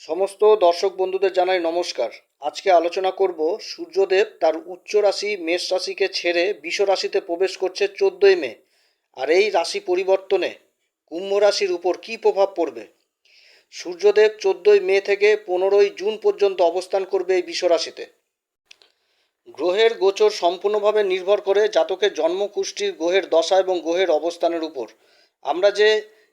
সমস্ত দর্শক বন্ধুদের জানাই নমস্কার। আজকে আলোচনা করব সূর্যদেব তার উচ্চ রাশি মেষ রাশিকে ছেড়ে বিষ রাশিতে প্রবেশ করছে চোদ্দই মে। আর এই রাশি পরিবর্তনে কুম্ভ রাশির উপর কী প্রভাব পড়বে? সূর্যদেব চোদ্দই মে থেকে পনেরোই জুন পর্যন্ত অবস্থান করবে এই বিষ রাশিতে। গ্রহের গোচর সম্পূর্ণভাবে নির্ভর করে জাতকের জন্মকুষ্ঠির গ্রহের দশা এবং গ্রহের অবস্থানের উপর। আমরা যে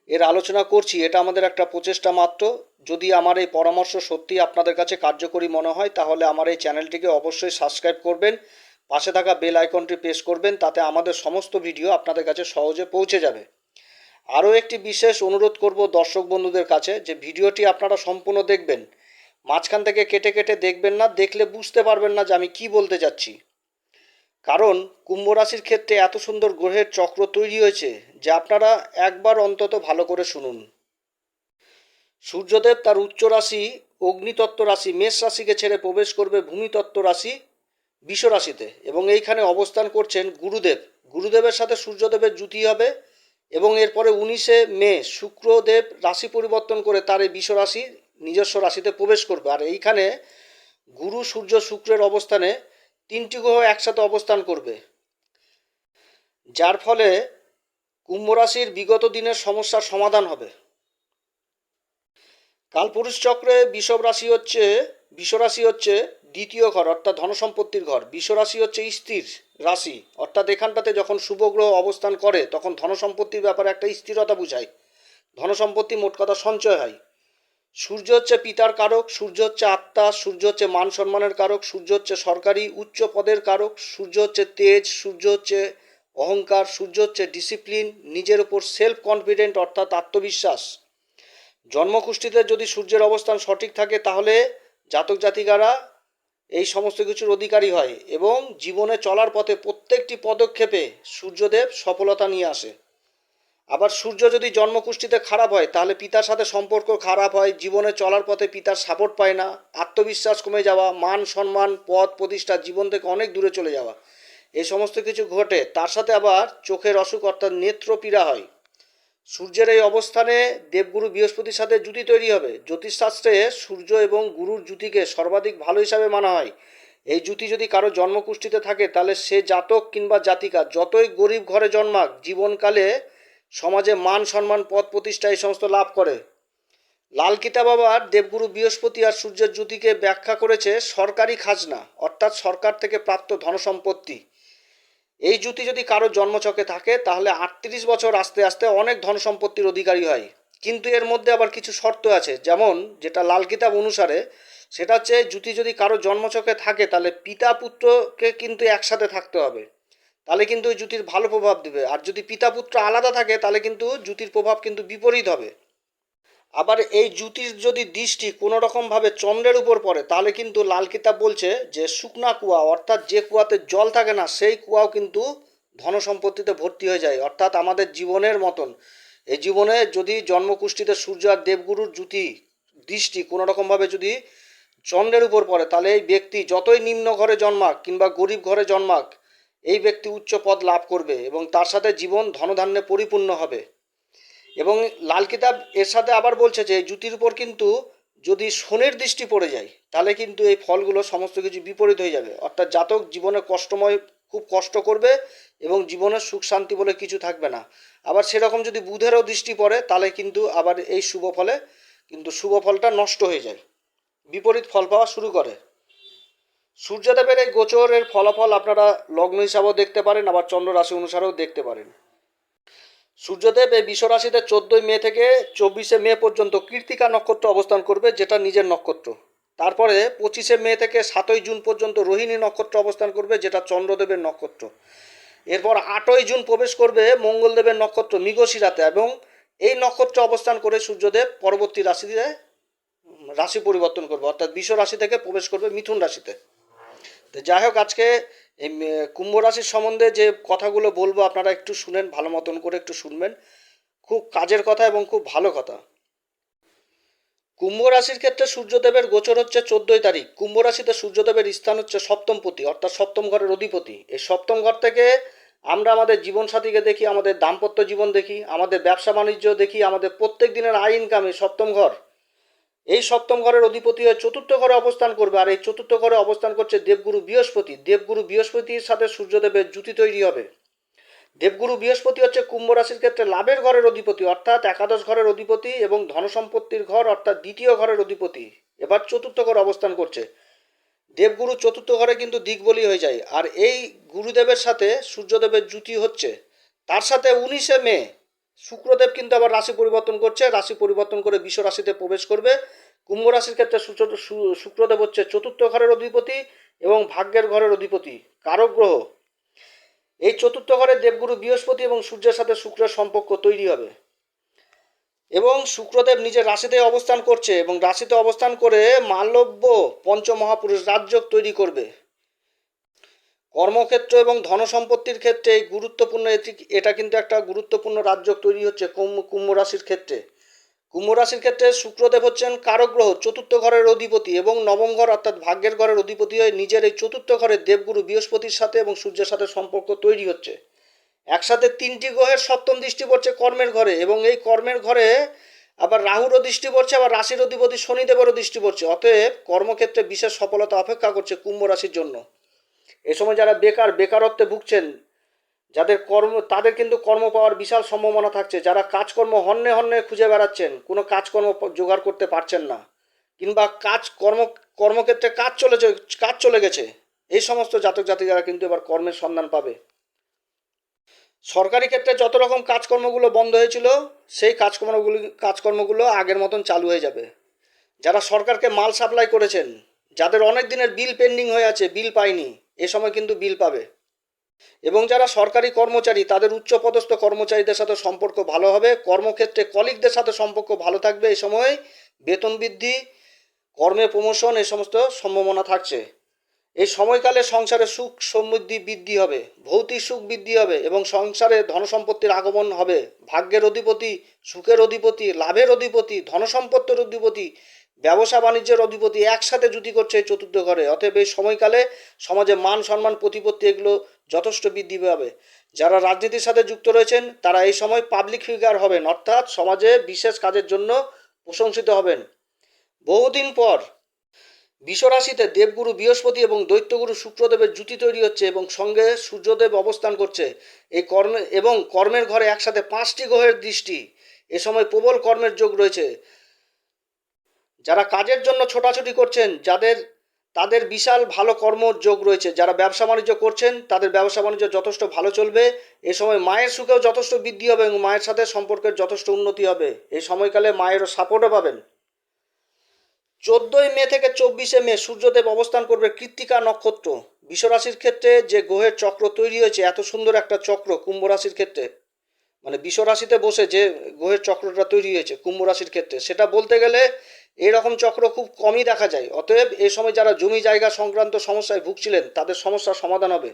এর আলোচনা করছি, এটা আমাদের একটা প্রচেষ্টা মাত্র। যদি আমার এই পরামর্শ সত্যি আপনাদের কাছে কার্যকরী মনে হয়, তাহলে আমার এই চ্যানেলটিকে অবশ্যই সাবস্ক্রাইব করবেন, পাশে থাকা বেল আইকনটি প্রেস করবেন, তাতে আমাদের সমস্ত ভিডিও আপনাদের কাছে সহজে পৌঁছে যাবে। আরও একটি বিশেষ অনুরোধ করব দর্শক বন্ধুদের কাছে, যে ভিডিওটি আপনারা সম্পূর্ণ দেখবেন। মাঝখান থেকে কেটে কেটে দেখবেন না, দেখলে বুঝতে পারবেন না যে আমি কি বলতে যাচ্ছি। কারণ কুম্ভ রাশির ক্ষেত্রে এত সুন্দর গ্রহের চক্র তৈরি হয়েছে যে আপনারা একবার অন্তত ভালো করে শুনুন। সূর্যদেব তার উচ্চ রাশি, অগ্নিতত্ত্ব রাশি, মেষ রাশিকে ছেড়ে প্রবেশ করবে ভূমিতত্ত্ব রাশি, বিষ রাশিতে এবং এইখানে অবস্থান করছেন গুরুদেব। গুরুদেবের সাথে সূর্যদেবের জুতি হবে এবং এরপরে উনিশে মে শুক্রদেব রাশি পরিবর্তন করে তার এই বিষ রাশি নিজস্ব রাশিতে প্রবেশ করবে। আর এইখানে গুরু, সূর্য, শুক্রের অবস্থানে তিনটি গ্রহ একসাথে অবস্থান করবে। যার ফলে কুম্ভ রাশির বিগত দিনের সমস্যার সমাধান হবে। কালপুরুষ চক্রে বিষব রাশি হচ্ছে, বিষ রাশি হচ্ছে দ্বিতীয় ঘর, অর্থাৎ ধনসম্পত্তির ঘর। বিষ রাশি হচ্ছে স্থির রাশি, অর্থাৎ এখানটাতে যখন শুভ গ্রহ অবস্থান করে, তখন ধনসম্পত্তির ব্যাপারে একটা স্থিরতা বুঝায়। ধনসম্পত্তি মোট কথা সঞ্চয় হয়। সূর্য হচ্ছে পিতার কারক, সূর্য হচ্ছে আত্মা, সূর্য হচ্ছে মান সম্মানের কারক, সূর্য হচ্ছে সরকারি উচ্চ পদের কারক, সূর্য হচ্ছে তেজ, সূর্য হচ্ছে অহংকার, সূর্য হচ্ছে ডিসিপ্লিন নিজের উপর সেলফ কনফিডেন্ট অর্থাৎ আত্মবিশ্বাস। জন্মকুষ্ঠিতে যদি সূর্যের অবস্থান সঠিক থাকে, তাহলে জাতক জাতিকারা এই সমস্ত কিছুর অধিকারী হয় এবং জীবনে চলার পথে প্রত্যেকটি পদক্ষেপে সূর্যদেব সফলতা নিয়ে আসে। আবার সূর্য যদি জন্মকুষ্ঠিতে খারাপ হয়, তাহলে পিতার সাথে সম্পর্ক খারাপ হয়, জীবনে চলার পথে পিতার সাপোর্ট পায় না, আত্মবিশ্বাস কমে যাওয়া, মান সম্মান, পদ প্রতিষ্ঠা, জীবন থেকে অনেক দূরে চলে যাওয়া। এই সমস্ত কিছু ঘটে, তার সাথে আবার চোখের অসুখ অর্থাৎ নেত্রপীড়া হয়। সূর্যের এই অবস্থানে দেবগুরু বৃহস্পতির সাথে জুতি তৈরি হবে। জ্যোতিষশাস্ত্রে সূর্য এবং গুরুর জুতিকে সর্বাধিক ভালো হিসাবে মানা হয়। এই জুতি যদি কারও জন্মকুষ্ঠিতে থাকে, তাহলে সে জাতক কিংবা জাতিকা, যতই গরিব ঘরে জন্মাক, জীবনকালে সমাজে মান, সম্মান, পদ প্রতিষ্ঠা এই সমস্ত লাভ করে। লাল বাবার দেবগুরু বৃহস্পতি আর সূর্যের জ্যোতিকে ব্যাখ্যা করেছে সরকারি খাজনা, অর্থাৎ সরকার থেকে প্রাপ্ত ধনসম্পত্তি। এই জুতি যদি কারও জন্মচকে থাকে, তাহলে আটত্রিশ বছর আস্তে আস্তে অনেক ধন সম্পত্তির অধিকারী হয়। কিন্তু এর মধ্যে আবার কিছু শর্ত আছে, যেমন যেটা লাল কিতাব অনুসারে, সেটা হচ্ছে জ্যোতি যদি কারও জন্মচকে থাকে, তাহলে পিতা পুত্রকে কিন্তু একসাথে থাকতে হবে। তাহলে কিন্তু ওই জুতির ভালো প্রভাব দেবে। আর যদি পিতা পুত্র আলাদা থাকে, তাহলে কিন্তু জুতির প্রভাব কিন্তু বিপরীত হবে। আবার এই জুতির যদি দৃষ্টি কোনো রকমভাবে চন্দ্রের উপর পড়ে, তাহলে কিন্তু লাল কিতাব বলছে যে, শুকনা কুয়া, অর্থাৎ যে কুয়াতে জল থাকে না, সেই কুয়াও কিন্তু ধনসম্পত্তিতে ভর্তি হয়ে যায়। অর্থাৎ আমাদের জীবনের মতন। এই জীবনে যদি জন্মকুষ্ঠিতে সূর্য আর দেবগুরুর জুতি দৃষ্টি কোনো রকমভাবে যদি চন্দ্রের উপর পড়ে, তাহলে এই ব্যক্তি যতই নিম্ন ঘরে জন্মাক কিংবা গরিব ঘরে জন্মাক এই ব্যক্তি উচ্চ পদ লাভ করবে এবং তার সাথে জীবন ধনধান্যে পরিপূর্ণ হবে। এবং লাল কিতাব এর সাথে আবার বলছে যে, জুতির উপর কিন্তু যদি শনির দৃষ্টি পড়ে যায়, তাহলে কিন্তু এই ফলগুলো সমস্ত কিছু বিপরীত হয়ে যাবে। অর্থাৎ জাতক জীবনে কষ্টময়, খুব কষ্ট করবে এবং জীবনের সুখ শান্তি বলে কিছু থাকবে না। আবার সেরকম যদি বুধেরও দৃষ্টি পড়ে, তাহলে কিন্তু আবার এই শুভ ফলে কিন্তু শুভ ফলটা নষ্ট হয়ে যায়। বিপরীত ফল পাওয়া শুরু করে। সূর্যদেবের এই গোচরের ফলাফল আপনারা লগ্ন হিসাবেও দেখতে পারেন, আবার চন্দ্র রাশি অনুসারেও দেখতে পারেন। সূর্যদেব এই বিশ্ব রাশিতে চোদ্দোই মে থেকে চব্বিশে মে পর্যন্ত কৃত্তিকা নক্ষত্র অবস্থান করবে, যেটা নিজের নক্ষত্র। তারপরে পঁচিশে মে থেকে সাতই জুন পর্যন্ত রোহিণী নক্ষত্র অবস্থান করবে, যেটা চন্দ্রদেবের নক্ষত্র। এরপর আটই জুন প্রবেশ করবে মঙ্গলদেবের নক্ষত্র মৃগশিরাতে এবং এই নক্ষত্র অবস্থান করে সূর্যদেব পরবর্তী রাশিতে, রাশি পরিবর্তন করবে। অর্থাৎ বিশ্ব রাশি থেকে প্রবেশ করবে মিথুন রাশিতে। তো যাই হোক, আজকে এই কুম্ভ রাশির সম্বন্ধে যে কথাগুলো বলব, আপনারা একটু শুনেন, ভালো মতন করে একটু শুনবেন। খুব কাজের কথা এবং খুব ভালো কথা। কুম্ভ রাশির ক্ষেত্রে সূর্যদেবের গোচর হচ্ছে চোদ্দোই তারিখ। কুম্ভ রাশিতে সূর্যদেবের স্থান হচ্ছে সপ্তমপতি, অর্থাৎ সপ্তম ঘরের অধিপতি। এই সপ্তম ঘর থেকে আমরা আমাদের জীবনসাথীকে দেখি, আমাদের দাম্পত্য জীবন দেখি, আমাদের ব্যবসা বাণিজ্য দেখি, আমাদের প্রত্যেক দিনের আয় ইনকামে সপ্তম ঘর। এই সপ্তম ঘরের অধিপতি হয়ে চতুর্থ ঘরে অবস্থান করবে। আর এই চতুর্থ ঘরে অবস্থান করছে দেবগুরু বৃহস্পতি। দেবগুরু বৃহস্পতির সাথে সূর্যদেবের জুতি তৈরি হবে। দেবগুরু বৃহস্পতি হচ্ছে কুম্ভ রাশির ক্ষেত্রে লাভের ঘরের অধিপতি, অর্থাৎ একাদশ ঘরের অধিপতি এবং ধনসম্পত্তির ঘর, অর্থাৎ দ্বিতীয় ঘরের অধিপতি। এবার চতুর্থ ঘরে অবস্থান করছে। দেবগুরু চতুর্থ ঘরে কিন্তু দিকবলি হয়ে যায়। আর এই গুরুদেবের সাথে সূর্যদেবের জুতি হচ্ছে। তার সাথে উনিশে মে শুক্রদেব কিন্তু আবার রাশি পরিবর্তন করছে, রাশি পরিবর্তন করে বিশ্ব রাশিতে প্রবেশ করবে। কুম্ভ রাশির ক্ষেত্রে শুক্রদেব হচ্ছে চতুর্থ ঘরের অধিপতি এবং ভাগ্যের ঘরের অধিপতি, কারক গ্রহ। এই চতুর্থ ঘরে দেবগুরু বৃহস্পতি এবং সূর্যের সাথে শুক্রের সম্পর্ক তৈরি হবে। এবং শুক্রদেব নিজের রাশিতে অবস্থান করছে এবং রাশিতে অবস্থান করে মালব্য পঞ্চমহাপুরুষ রাজযোগ তৈরি করবে। কর্মক্ষেত্র এবং ধনসম্পত্তির ক্ষেত্রে এই গুরুত্বপূর্ণ এটি, এটা কিন্তু একটা গুরুত্বপূর্ণ রাজ্য তৈরি হচ্ছে কুম্ভ রাশির ক্ষেত্রে। কুম্ভ রাশির ক্ষেত্রে শুক্রদেব হচ্ছেন কারক গ্রহ চতুর্থ ঘরের অধিপতি এবং নবম ঘর অর্থাৎ ভাগ্যের ঘরের অধিপতি হয়ে নিজের এই চতুর্থ ঘরে দেবগুরু বৃহস্পতির সাথে এবং সূর্যের সাথে সম্পর্ক তৈরি হচ্ছে। একসাথে তিনটি গ্রহের সপ্তম দৃষ্টি পড়ছে কর্মের ঘরে এবং এই কর্মের ঘরে আবার রাহুরও দৃষ্টি পড়ছে, আবার রাশির অধিপতি শনিদেবেরও দৃষ্টি পড়ছে। অতএব কর্মক্ষেত্রে বিশেষ সফলতা অপেক্ষা করছে কুম্ভ রাশির জন্য। এ সময় যারা বেকার, বেকারত্বে ভুগছেন, যাদের কর্ম, তাদের কিন্তু কর্ম পাওয়ার বিশাল সম্ভাবনা থাকছে। যারা কাজকর্ম হন্যে হন্যে খুঁজে বেড়াচ্ছেন, কোনো কাজকর্ম জোগাড় করতে পারছেন না, কিংবা কাজ কর্ম, কর্মক্ষেত্রে কাজ চলে য- কাজ চলে গেছে, এই সমস্ত জাতক জাতিকারা কিন্তু এবার কর্মের সন্ধান পাবে। সরকারি ক্ষেত্রে যত রকম কাজকর্মগুলো বন্ধ হয়েছিল, সেই কাজকর্মগুলি, কাজকর্মগুলো আগের মতন চালু হয়ে যাবে। যারা সরকারকে মাল সাপ্লাই করেছেন, যাদের অনেক দিনের বিল পেন্ডিং হয়ে আছে, বিল পায়নি এ সময় কিন্তু বিল পাবে। এবং যারা সরকারি কর্মচারী, তাদের উচ্চপদস্থ কর্মচারীদের সাথে সম্পর্ক ভালো হবে, কর্মক্ষেত্রে কলিগদের সাথে সম্পর্ক ভালো থাকবে এই সময়। বেতন বৃদ্ধি, কর্মে প্রমোশন এই সমস্ত সম্ভাবনা থাকছে। এই সময়কালে সংসারে সুখ সমৃদ্ধি বৃদ্ধি হবে, ভৌতিক সুখ বৃদ্ধি হবে এবং সংসারে ধনসম্পত্তির আগমন হবে। ভাগ্যের অধিপতি, সুখের অধিপতি, লাভের অধিপতি, ধনসম্পত্তির অধিপতি ব্যবসা বাণিজ্যের অধিপতি একসাথে জুতি করছে চতুর্থ ঘরে। অতএব এই সময়কালে সমাজে মান সম্মান, প্রতিপত্তি এগুলো যথেষ্ট বৃদ্ধি পাবে। যারা রাজনীতির সাথে যুক্ত রয়েছেন, তারা এই সময় পাবলিক ফিগার হবেন, অর্থাৎ সমাজে বিশেষ কাজের জন্য প্রশংসিত হবেন। বহুদিন পর বিশ্বরাশিতে দেবগুরু বৃহস্পতি এবং দৈত্যগুরু শুক্রদেবের জুতি তৈরি হচ্ছে এবং সঙ্গে সূর্যদেব অবস্থান করছে। এই কর্মে এবং কর্মের ঘরে একসাথে পাঁচটি গ্রহের দৃষ্টি। এ সময় প্রবল কর্মের যোগ রয়েছে। যারা কাজের জন্য ছোটাছুটি করছেন, যাদের, তাদের বিশাল ভালো কর্মযোগ রয়েছে, যারা ব্যবসা বাণিজ্য করছেন, তাদের ব্যবসা বাণিজ্য যথেষ্ট ভালো চলবে। এ সময় মায়ের সুখেও যথেষ্ট বৃদ্ধি হবে এবং মায়ের সাথে সম্পর্কের যথেষ্ট উন্নতি হবে। এই সময়কালে মায়েরও সাপোর্টও পাবেন। চোদ্দোই মে থেকে চব্বিশে মে সূর্যদেব অবস্থান করবে কৃত্তিকা নক্ষত্র। বিশ্বরাশির ক্ষেত্রে যে গ্রহের চক্র তৈরি হয়েছে, এত সুন্দর একটা চক্র কুম্ভ রাশির ক্ষেত্রে। মানে বিশ্বরাশিতে বসে যে গ্রহের চক্রটা তৈরি হয়েছে কুম্ভ রাশির ক্ষেত্রে, সেটা বলতে গেলে এরকম চক্র খুব কমই দেখা যায়। অতএব এই সময় যারা জমি জায়গা সংক্রান্ত সমস্যায় ভুগছিলেন, তাদের সমস্যার সমাধান হবে।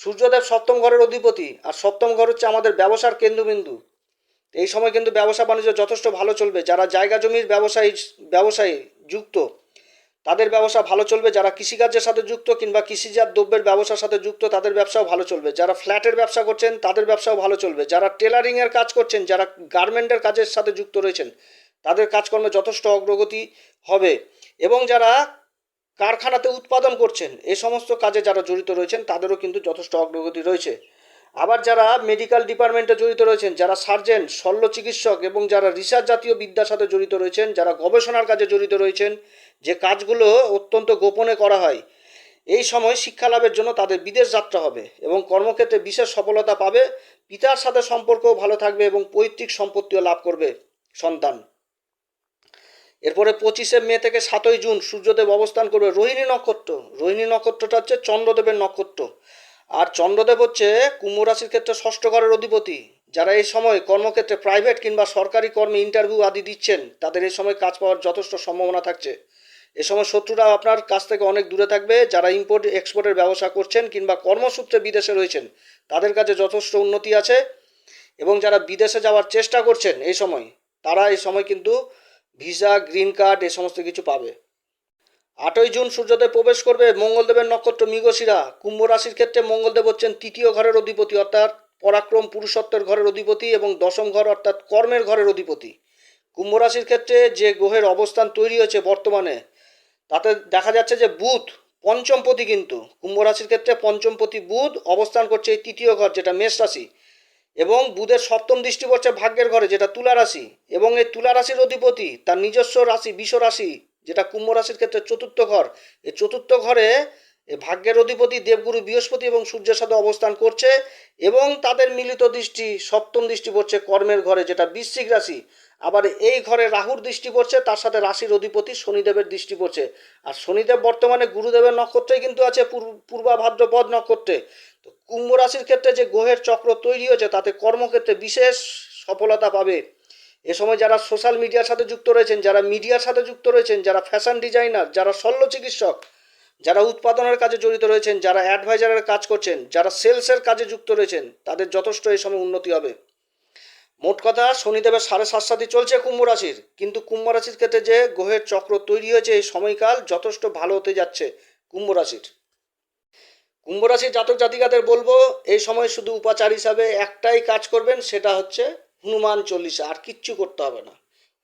সূর্যদেব সপ্তম ঘরের অধিপতি, আর সপ্তম ঘর হচ্ছে আমাদের ব্যবসার কেন্দ্রবিন্দু। এই সময় কিন্তু ব্যবসা বাণিজ্য যথেষ্ট ভালো চলবে। যারা জায়গা জমির ব্যবসায়ী ব্যবসায়ী যুক্ত, তাদের ব্যবসা ভালো চলবে। যারা কৃষিকার্যের সাথে যুক্ত কিংবা কৃষিজাত দ্রব্যের ব্যবসার সাথে যুক্ত, তাদের ব্যবসাও ভালো চলবে। যারা ফ্ল্যাটের ব্যবসা করছেন, তাদের ব্যবসাও ভালো চলবে। যারা টেলারিংয়ের কাজ করছেন, যারা গার্মেন্টের কাজের সাথে যুক্ত রয়েছেন তাদের কাজকর্মে যথেষ্ট অগ্রগতি হবে। এবং যারা কারখানাতে উৎপাদন করছেন, এ সমস্ত কাজে যারা জড়িত রয়েছেন, তাদেরও কিন্তু যথেষ্ট অগ্রগতি রয়েছে। আবার যারা মেডিকেল ডিপার্টমেন্টে জড়িত রয়েছেন, যারা সার্জেন শল্য চিকিৎসক এবং যারা রিসার্চ জাতীয় বিদ্যার সাথে জড়িত রয়েছেন, যারা গবেষণার কাজে জড়িত রয়েছেন, যে কাজগুলো অত্যন্ত গোপনে করা হয়, এই সময় শিক্ষা লাভের জন্য তাদের বিদেশ যাত্রা হবে এবং কর্মক্ষেত্রে বিশেষ সফলতা পাবে, পিতার সাথে সম্পর্কও ভালো থাকবে এবং পৈতৃক সম্পত্তিও লাভ করবে সন্তান। এরপরে পঁচিশে মে থেকে সাতই জুন সূর্যদেব অবস্থান করবে রোহিণী নক্ষত্র। রোহিণী নক্ষত্রটা হচ্ছে চন্দ্রদেবের নক্ষত্র। আর চন্দ্রদেব হচ্ছে কুম্ভ রাশির ক্ষেত্রে ষষ্ঠ ঘরের অধিপতি। যারা এই সময় কর্মক্ষেত্রে প্রাইভেট কিংবা সরকারি কর্মে ইন্টারভিউ আদি দিচ্ছেন, তাদের এই সময় কাজ পাওয়ার যথেষ্ট সম্ভাবনা থাকছে। এ সময় শত্রুরা আপনার কাছ থেকে অনেক দূরে থাকবে, যারা ইম্পোর্ট এক্সপোর্টের ব্যবসা করছেন কিংবা কর্মসূত্রে বিদেশে রয়েছেন, তাদের কাছে যথেষ্ট উন্নতি আছে। এবং যারা বিদেশে যাওয়ার চেষ্টা করছেন এই সময়, তারা এই সময় কিন্তু ভিসা, গ্রিন কার্ড, এ সমস্ত কিছু পাবে। আটই জুন সূর্যদেব প্রবেশ করবে মঙ্গলদেবের নক্ষত্র মৃগশিরা। কুম্ভ রাশির ক্ষেত্রে মঙ্গলদেব হচ্ছেন তৃতীয় ঘরের অধিপতি, অর্থাৎ পরাক্রম পুরুষত্বের ঘরের অধিপতি এবং দশম ঘর, অর্থাৎ কর্মের ঘরের অধিপতি। কুম্ভ রাশির ক্ষেত্রে যে গ্রহের অবস্থান তৈরি হয়েছে বর্তমানে, তাতে দেখা যাচ্ছে যে বুধ পঞ্চমপতি কিন্তু। কুম্ভ রাশির ক্ষেত্রে পঞ্চমপতি বুধ অবস্থান করছে এই তৃতীয় ঘর, যেটা মেষ রাশি। এবং বুধের সপ্তম দৃষ্টি পড়ছে ভাগ্যের ঘরে, যেটা তুলা রাশি। এবং এই তুলা রাশির অধিপতি, তার নিজস্ব রাশি, বিষ রাশি, যেটা কুম্ভ রাশির ক্ষেত্রে চতুর্থ ঘর। এই চতুর্থ ঘরে ভাগ্যের অধিপতি দেবগুরু বৃহস্পতি এবং সূর্যের সাথে অবস্থান করছে এবং তাদের মিলিত দৃষ্টি, সপ্তম দৃষ্টি পড়ছে কর্মের ঘরে, যেটা বৃশ্চিক রাশি। আবার এই ঘরে রাহুর দৃষ্টি পড়ছে, তার সাথে রাশির অধিপতি শনিদেবের দৃষ্টি পড়ছে। আর শনিদেব বর্তমানে গুরুদেবের নক্ষত্রেই কিন্তু আছে, পূর্ব- পূর্বা নক্ষত্রে। তো কুম্ভ রাশির ক্ষেত্রে যে গ্রহের চক্র তৈরি হয়েছে, তাতে কর্মক্ষেত্রে বিশেষ সফলতা পাবে। এ সময় যারা সোশ্যাল মিডিয়ার সাথে যুক্ত রয়েছেন, যারা মিডিয়ার সাথে যুক্ত রয়েছেন, যারা ফ্যাশন ডিজাইনার, যারা শল্য চিকিৎসক যারা উৎপাদনের কাজে জড়িত রয়েছেন, যারা অ্যাডভাইজারের কাজ করছেন, যারা সেলসের কাজে যুক্ত রয়েছেন, তাদের যথেষ্ট এই সময় উন্নতি হবে। মোট কথা, শনিদেবের সাড়ে সাত সাতসাতি চলছে কুম্ভ রাশির। কিন্তু কুম্ভ রাশির ক্ষেত্রে যে গ্রহের চক্র তৈরি হয়েছে, এই সময়কাল যথেষ্ট ভালো হতে যাচ্ছে কুম্ভ রাশির। কুম্ভ রাশির জাতক জাতিকাদের বলব, এই সময় শুধু উপাচার হিসাবে একটাই কাজ করবেন, সেটা হচ্ছে হনুমান চল্লিশা। আর কিচ্ছু করতে হবে না।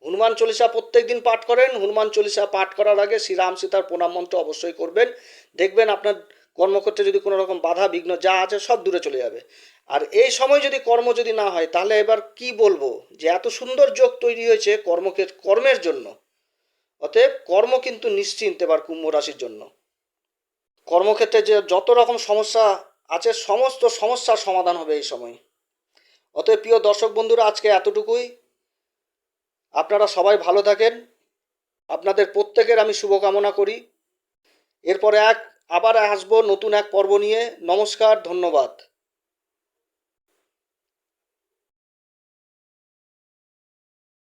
হনুমান চল্লিশা প্রত্যেক দিন পাঠ করেন। হনুমান চল্লিশা পাঠ করার আগে শ্রীরাম সীতার প্রণাম মন্ত্র অবশ্যই করবেন। দেখবেন আপনার কর্মক্ষেত্রে যদি কোনো রকম বাধা, বিঘ্ন যা আছে সব দূরে চলে যাবে। আর এই সময় যদি কর্ম যদি না হয়, তাহলে এবার কি বলব? যে এত সুন্দর যোগ তৈরি হয়েছে কর্মকে কর্মের জন্য। অতএব কর্ম কিন্তু নিশ্চিন্ত এবার কুম্ভ রাশির জন্য। কর্মক্ষেত্রে যে যত রকম সমস্যা আছে, সমস্ত সমস্যার সমাধান হবে এই সময়। অতএব প্রিয় দর্শক বন্ধুরা, আজকে এতটুকুই। আপনারা সবাই ভালো থাকেন। আপনাদের প্রত্যেকের আমি শুভকামনা করি। এরপরে এক আবার আসব নতুন এক পর্ব নিয়ে। নমস্কার, ধন্যবাদ।